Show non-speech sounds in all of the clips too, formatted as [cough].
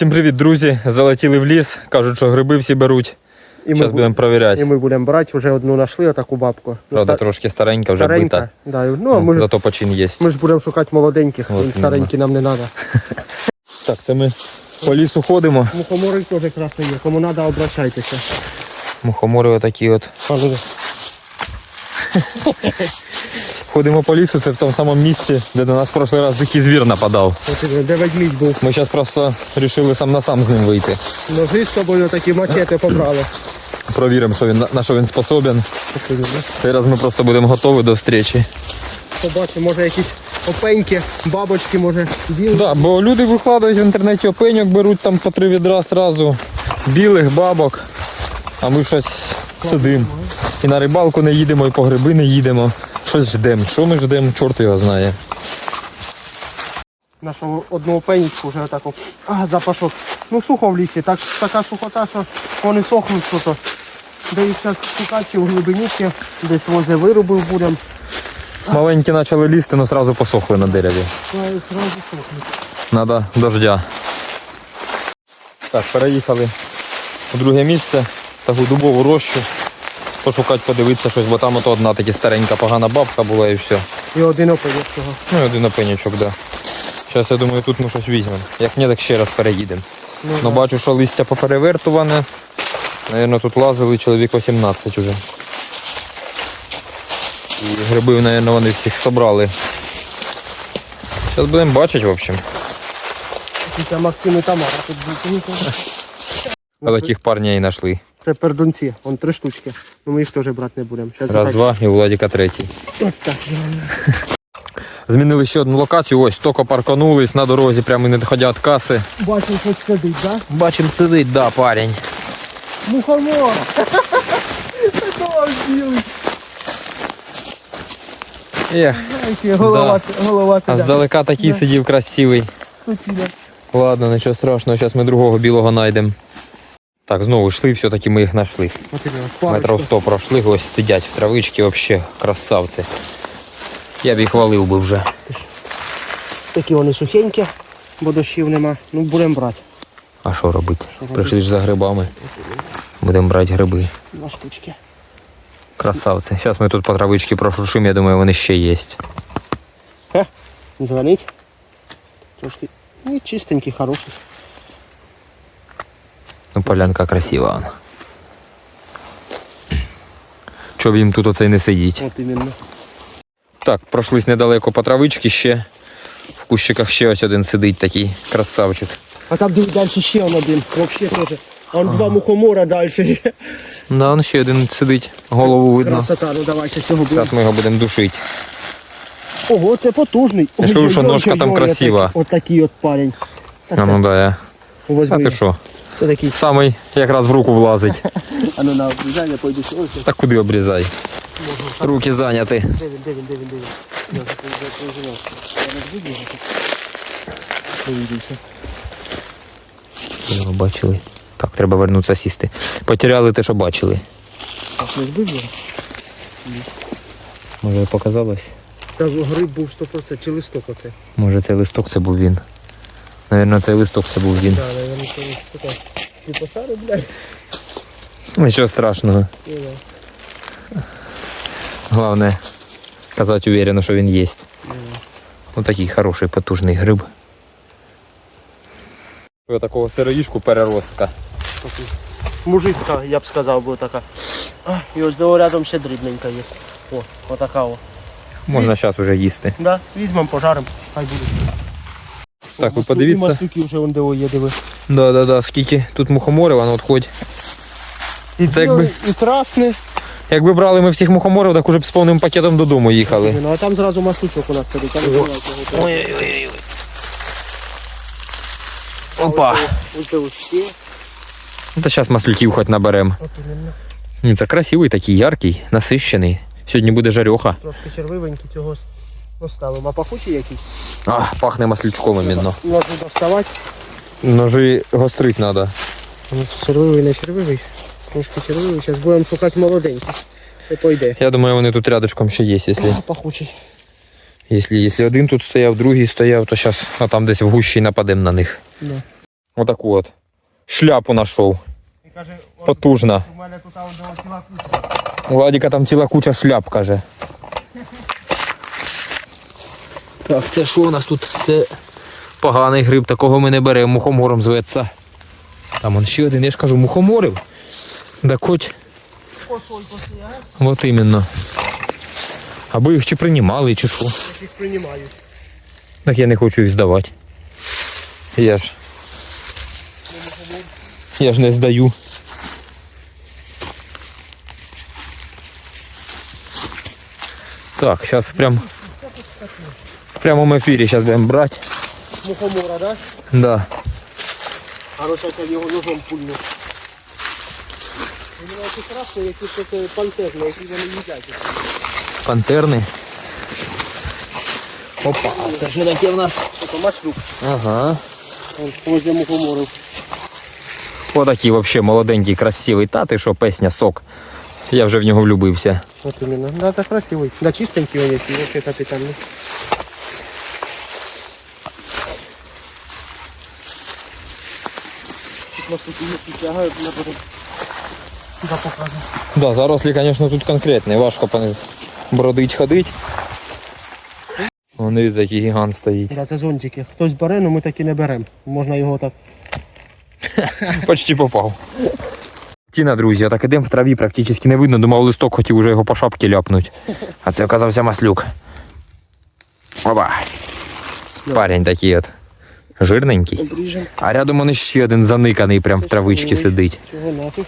Всім привіт, друзі! Залетіли в ліс. Кажуть, що гриби всі беруть. І Зараз будемо і ми будемо брати, вже одну знайшли, отаку бабку. Ну, Правда, ста- трошки старенька, вже старенька. бита. Да, і- ну, а ми, ж- Зато почин є. ми ж будемо шукати молоденьких, От старенькі нам не треба. [laughs] Так, це ми по лісу ходимо. Мухомори теж красно є, кому треба, обращайтеся. Мухомори отакі от. [laughs] Ходимо по лісу, це в тому самому місці, де до нас в прошлий раз дикий звір нападав. де ведмідь був. Ми зараз просто вирішили сам на сам з ним вийти. Ножи з собою такі мачети побрали. Провіримо, що він, на- що він способен. Цей раз ми просто будемо готові до зустрічі. Побачимо, може якісь опеньки, бабочки, може біли. Да, бо люди викладають в інтернеті опеньок, беруть там по три відра зразу, білих бабок, а ми щось сидимо. І на рибалку не їдемо, і по гриби не їдемо. Щось ждемо. Що ми ждемо, чорт його знає. Нашу одну опенечку вже отаку. А, запашок. Ну сухо в лісі, так, така сухота, що вони сохнуть що-то. Де їх зараз шукати в глибині ще, десь возле вирубів будемо. Маленькі почали лізти, але одразу посохли на дереві. Сохнуть. Надо дождя. Так, переїхали у друге місце, таку дубову рощу. Пошукати, подивитися щось, бо там ото одна така старенька погана бабка була і все. І один цього. Ну і один опенячок, да. Зараз я думаю, тут ми щось візьмемо. Як ні, так ще раз переїдемо. Ну, Ну бачу, що листя поперевертуване. Навірно, тут лазили чоловік 18 уже. І гриби, навірно, вони всіх собрали. Зараз будемо бачити, в общем. Максим і Тамара тут будуть. А таких парней знайшли. Це пердунці, вон три штучки. Ну ми їх теж брати не будемо. Щас Раз, два і у Владіка третій. От так. Змінили ще одну локацію. Ось тільки парканулись на дорозі, прямо не доходя від каси. Бачимо, що сидить, да? Бачимо, сидить, да, парень. Мухомор! Ех, голова, голова а здалека такий Да. сидів красивий. Ладно, нічого страшного, зараз ми другого білого знайдемо. Так, знову йшли, все-таки ми їх знайшли. Іменно, 100 пройшли, ось сидять в травичці, взагалі красавці. Я б їх хвалив би вже. Такі вони сухенькі, бо дощів нема. Ну будемо брати. А що робити? робити? Прийшли ж за грибами. Будемо брати гриби. Два штучки. Красавці. Зараз ми тут по травичці прошуршимо, я думаю, вони ще є. Дзвонить. Трошки. Ну, чистенький, хороший. Ну, полянка красива. вона. Щоб їм тут оцей не сидіть. От іменно. Так, пройшлись недалеко по травичці ще. В кущиках ще ось один сидить такий красавчик. А там далі ще один. Вообще теж. А он два мухомора далі. Да, он ще один сидить, голову видно. Красота, ну давай ще цього будемо. Зараз ми його будемо душити. Ого, це потужний. Я ж кажу, що ножка там красива. отак- От парень. Та А це, ну да, я. А возьми. ти що? Це такий. Самий якраз в руку влазить. [laughs] А ну на обрізання пойду сьогодні. Так куди обрізай? Руки зайняті. Де він, де він, де він, де він? Я вже приживав. Я не буду його бачили. Так, треба вернутися сісти. Потеряли те, що бачили. Так, не збив його? Може показалось? Та гриб був 100%, чи листок оце. Може цей листок це був він. Навірно, цей листок це був він. Так, наверное, це листок. Ти посади, блядь? Нічого страшного. Ну. Головне казати уверенно, що він є. Ось такий хороший потужний гриб. Такого сироїшку переростка. Мужицька, я б сказав, бо така. І ось до рядом ще дрібненька є. О, отака о. Можна зараз уже їсти. Да, візьмемо, пожаримо, хай буде. Так, ви подивіться. маслюки вже вон де є, диви. Да, да, да. Скільки тут мухоморів, воно от хоч. І Це якби- і красне. Якби брали ми всіх мухоморів, так уже б з повним пакетом додому їхали. Ну, а там зразу маслючок у нас. Там. Ой-ой-ой. Опа. Ось. Ну, Та зараз маслюків хоч наберемо. Це красивий, такий яркий, насищений. Сьогодні буде жарьоха. Трошки червивенький цього поставимо. А пахучий якийсь? А, пахне маслючком іменно. Можна доставати. Ножи гострить треба. Ну, червивий, не червивий. Трошки червивий. Зараз будемо шукати молоденький. Це пойде. Я думаю, вони тут рядочком ще є, якщо, А, пахучий. якщо, якщо один тут стояв, другий стояв, то зараз а там десь в гущі нападемо на них. Да. Отаку от. Шляпу знайшов. «От Потужна. у мене тут ціла куча. У Владіка там ціла куча шляп, каже. Так, це що у нас тут? Це поганий гриб, такого ми не беремо, мухомором зветься. Там он ще один, я ж кажу, мухоморив. Так хоч, от іменно. Або їх чи приймали, чи що. яких приймають. Так я не хочу їх здавати. Я ж. Я ж не здаю. Так, зараз прям в прямому ефірі зараз будемо брати. Мухомора, да? Да. А ну так я його ножом пульну. У мене тут страшно, які це пантезни, які вони їдять. Пантерний. Опа, це що таке в нас? Це маслюк. Ага. Он возле мухоморів. Отакий взагалі молоденький, красивий. Та ти що, песня, сок. Я вже в нього влюбився. Вот именно. Да, это красивый. Да, чистенький он есть, вообще капитальный. Тут нас Я потом да, покажу. Да, зарослі, звісно, тут конкретні. Важко бродить, ходить. Вон дивіться, який гігант стоїть. Да, це зонтики. Хтось бере, але ми таки не беремо. Можна його так. [laughs] Почти попав. Тіна, друзі, так ідемо в траві, практично не видно. Думав, листок хотів уже його по шапці ляпнуть. А це оказався маслюк. Опа. Парень такий от. Жирненький. А рядом вони ще один заниканий, прям в травичці сидить. Чого нафіг?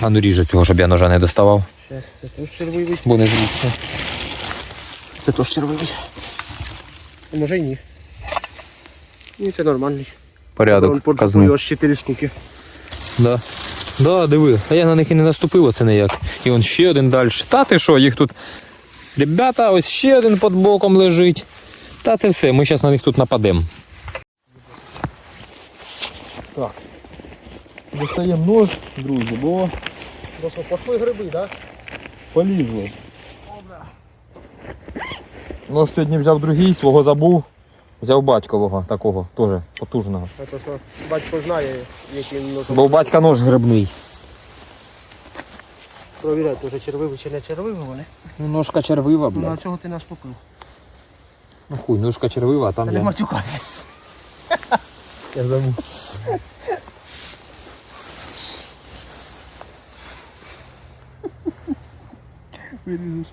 А ну ріже цього, щоб я ножа не доставав, це теж червивий. бо не зручно. Це теж червивий. А може й ні. Ні, це нормальний. Порядок. Казну. аж 4 штуки. Да. Да, диви. А я на них і не наступив, оце ніяк. І он ще один далі. Та ти що, їх тут. Ребята, ось ще один під боком лежить. Та це все, ми зараз на них тут нападемо. Так. Достаємо нож, друзі, бо Ну що, пошли гриби, так? Да? полізли. Нож сьогодні взяв другий, свого забув. Взяв батькового такого, теж потужного. А то що батько знає, яким ножом. Бо у батька нож грибний. Провіряй, вже червивий чи не червивий вони. Ну, ножка червива, Ну, на цього ти наступив. Ну хуй, ножка червива, а там Та не я. матюкайся. Я забув. Виріжеш.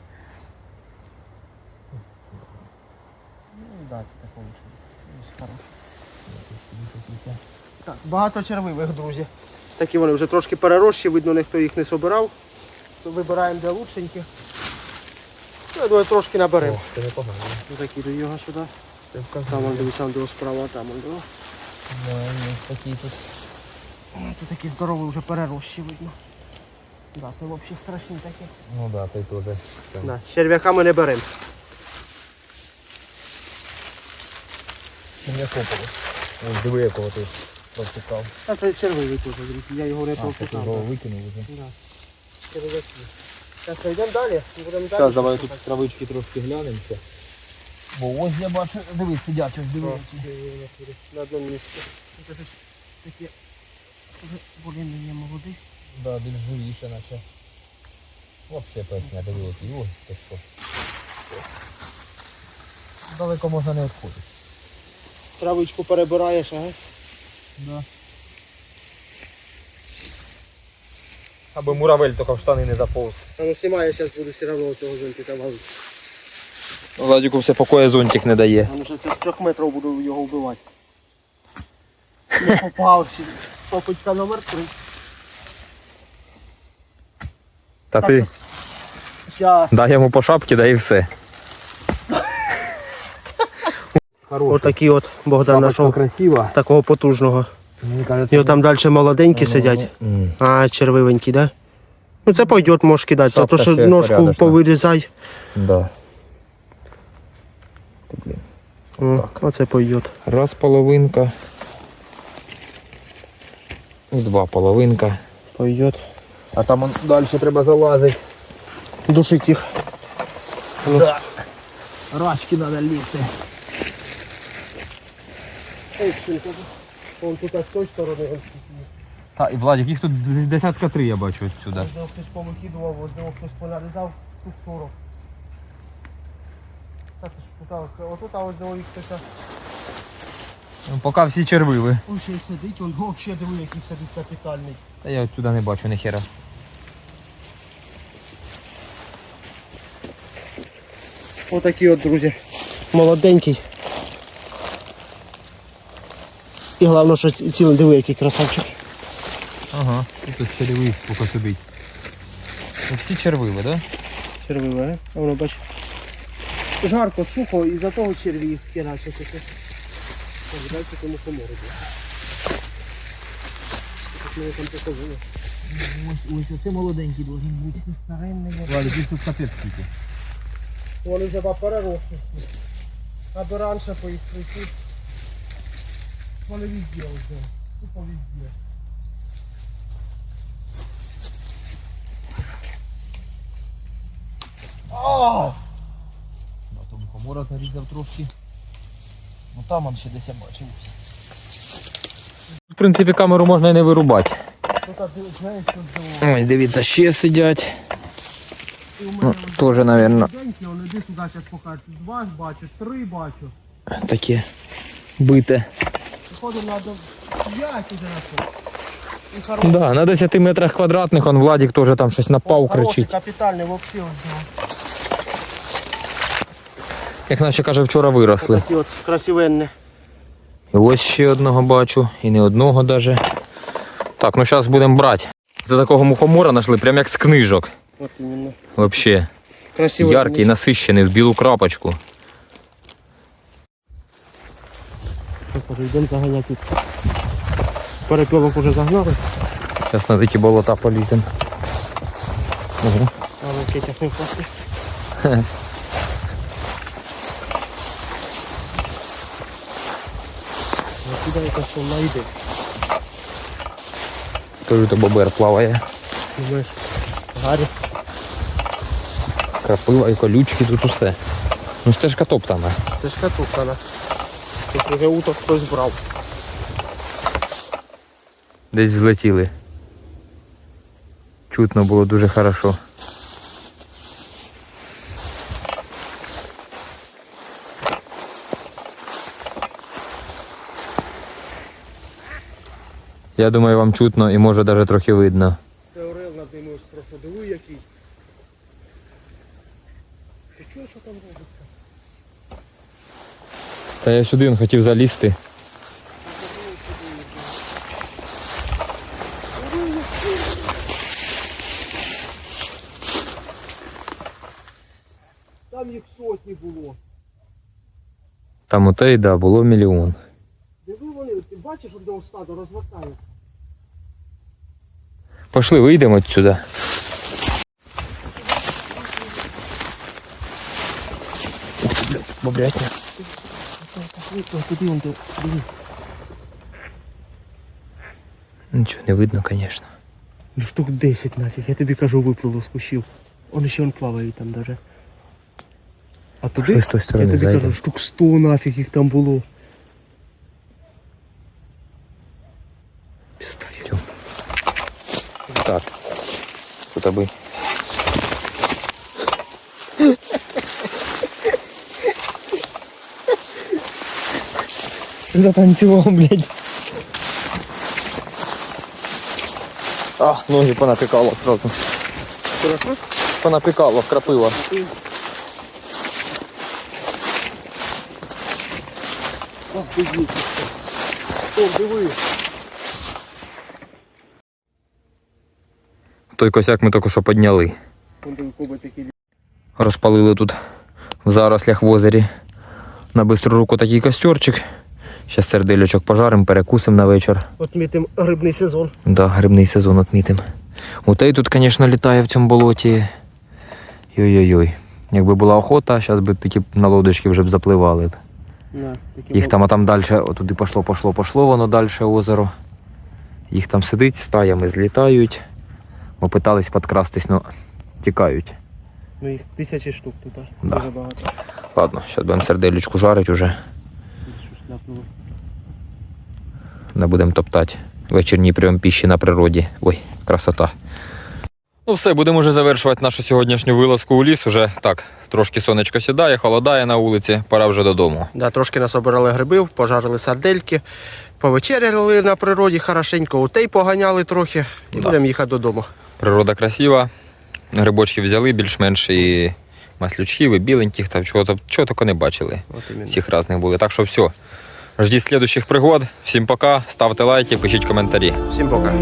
Ну, да, це так лучше. Хороше. Так, багато червивих, друзі. Такі вони вже трошки перерощі, видно, ніхто їх не собирав. То вибираємо де лучшенькі. Ну, я думаю, трошки наберемо. Це непогано. Закидаю його сюди. Там он дивись, там де справа, там он де. Такі тут. Це такі здорові вже перерощі видно. Да, це взагалі страшні такі. Ну да, той теж. Да, з черв'яками не беремо. Не копали. Ось диви, якого ти розпікав. А це червивий теж. Я його не пропускав. викинув вже. Да. Черв'яки. Зараз йдемо далі. Будемо далі. Зараз давай тут травички трошки глянемося. Бо ось я бачу, дивись, сидять ось О. На одному місці. Це щось таке, схоже, более-менее молодий. Да, більш живіше наче. Вообще песня, дивись, ой, ти що. Далеко можна не відходити. Травичку перебираєш, ага. Да. Аби муравель тільки в штани не заповз. А ну знімаю, зараз буду все одно цього зонтика ловити. Владіку все покоя зонтик не дає. Зараз я з трьох метрів буду його вбивати. Не попав ще. Попитка номер три. Та ти Щас. дай йому по шапці, да і все. Отакий от Богдан знайшов красива. такого потужного. Мені кажется, І там далі молоденькі сидять. М. А, червивенькі, да? Ну це пойдет, можеш кидати. А Шапка то що ще ножку порядочна. повирізай. Да. Блін. О, оце пойдет. Раз половинка. І два половинка. Пойдет. А там он далі треба залазити. Душить їх. Да. Рачки треба лізти. Вон тут з тої сторони он Та, і Владик, їх тут десятка три я бачу ось сюди. Ось де хтось повикидував, ось хтось понарізав, тут 40. Так, ж тут, отут, а ось їх хтось. Ну, Поки всі червили. Он ще й сидить, он взагалі диви, який сидить капітальний. Та я от сюди не бачу ні хера. Отакий от, друзі. Молоденький. І головне, що ці- цілий диви, який красавчик. Ага, і тут ще дивись, скільки сидить. Ну, всі червили, так? Да? Червиве, а воно бач. Жарко, сухо, і за того черві. Так, дайте тому комору. Так мене там показує. Ось, ось оце молоденький должен бути. Старенний. Владик, їх тут капець скільки. Вони вже переросли всі. Аби раніше по їх прийти. Вони везде вже. Тупо везде. А! Тому зарізав трошки. Ну там он ще десь я бачив. В принципі, камеру можна і не вирубати. Ось дивіться, ще сидять. Ну, теж, мабуть, іди сюди, зараз покажу. Два бачу, три бачу. таке бите. Походу надо п'ять уже на це. Да, на 10 метрах квадратних он Владик теж там щось напав, кричить. капітальний його. Як наче каже, вчора виросли. Такі от красивенні. І ось ще одного бачу, і не одного даже. Так, ну зараз будемо брати. За такого мухомора знайшли, прям як з книжок. От іменно. Вообще. Красивий. Яркий, насищений, в білу крапочку. Йдемо заганяти. Перепілок уже загнали, Зараз на такі болота поліземо. Ого. а ви кетях не впасти. Сюди якась волна йде. Кажу, то бобер плаває. Думаєш, гарі. Крапива і колючки, тут усе. Ну стежка топтана. Ж катушка. Тут вже уток хтось брав. Десь взлетіли. Чутно було дуже хорошо. Я думаю, вам чутно і може навіть трохи видно. Це орел над ним ось просто диви який. Ти чуєш, що там робиться? Та я сюди він хотів залізти. Там їх сотні було. Там у те, да, було мільйон. Диви вони, ти бачиш, де ось стадо розвертається. Пошли, вийдемо сюди. Бобрятня. Он. Нічого не видно, звісно. Ну штук 10 нафіг, я тобі кажу, виплило з кущів. Вони ще он плавають там даже. А туди, я тобі зайдемо. кажу, штук 100 нафіг їх там було. Пістаю. Так. Тут аби. Затанцював, блядь. А, ноги понапікало сразу. Хорошо? Ох, ти Той косяк ми тільки що підняли. Розпалили тут в зарослях в озері на бистру руку такий костерчик. Зараз сердельочок пожаримо, перекусимо на вечір. Отмітим рибний сезон. Да, грибний сезон відмітимо. Утей тут, звісно, літає в цьому болоті. Йой-йой-йой. Якби була охота, зараз би такі на лодочки вже б запливали. б. Їх там, а там далі, отуди пошло, пошло, пошло, воно далі озеро. Їх там сидить, стаями злітають. Ми питались підкрастись, ну тікають. Ну їх тисячі штук тут. Да. Дуже багато. Ладно, зараз будемо сердельочку жарити уже. Не будемо топтати. Вечірній прийом піші на природі. Ой, красота. Ну все, будемо вже завершувати нашу сьогоднішню вилазку у ліс. Уже так, трошки сонечко сідає, холодає на вулиці, пора вже додому. Да, трошки насобирали грибів, пожарили сардельки, повечеряли на природі хорошенько, утей поганяли трохи і Да. будемо їхати додому. Природа красива. Грибочки взяли більш-менш і маслючків, і біленьких, там чого, чого тільки не бачили. От. Всіх різних були. Так що все. Ждіть слідучих пригод. Всім пока. Ставте лайки, пишіть коментарі. Всім пока.